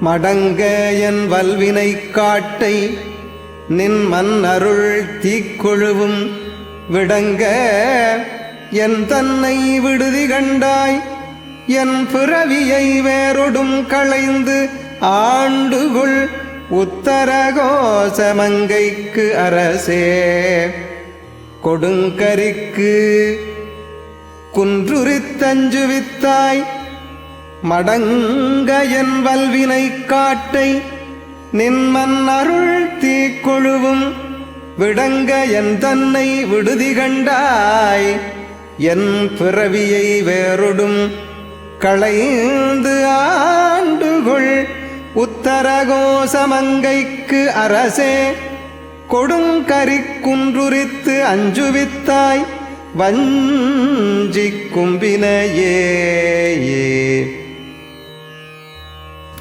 மடங்க என் வல்வினை காட்டை நின் மன்னருள் தீக்கொழுவும். விடங்க என் தன்னை விடுதி கண்டாய் என் பிறவியை வேறொடும் களைந்து ஆண்டுகுள். உத்தரகோசமங்கைக்கு அரசே கொடுங்கரிக்கு குன்றுரித்தஞ்சுவித்தாய் மடங்க என் வல்வினை காட்டை நின்மன் அருள் தீக்கொழுவும் விடங்க என் தன்னை விடுதி கண்டாய். என் பிறவியை வேறொடும் களைந்து ஆண்டுகொள். உத்தரகோசமங்கைக்கு அரசே கொடுங்கரி குன்றுரித்து அஞ்சுவித்தாய். வஞ்சி கும்பினையே.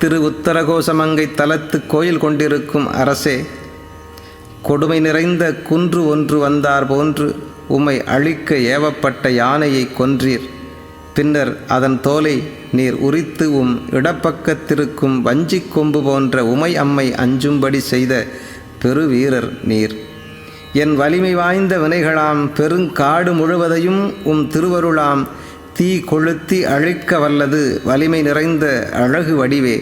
திரு உத்தரகோசமங்கை தலத்து கோயில் கொண்டிருக்கும் அரசே கொடுமை நிறைந்த குன்று ஒன்று வந்தார் போன்று உம்மை அழிக்க ஏவப்பட்ட யானையை கொன்றீர். பின்னர் அதன் தோலை நீர் உரித்து உம் இடப்பக்கத்திருக்கும் வஞ்சிக் கொம்பு போன்ற உமை அம்மை அஞ்சும்படி செய்த பெருவீரர் நீர். என் வலிமை வாய்ந்த வினைகளாம் பெருங்காடு முழுவதையும் உம் திருவருளாம் தீ கொளுத்தி அழிக்க வல்லது வலிமை நிறைந்த அழகு வடிவே.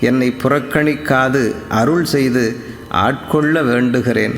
என்னை புறக்கணிக்காது அருள் செய்து ஆட்கொள்ள வேண்டுகிறேன்.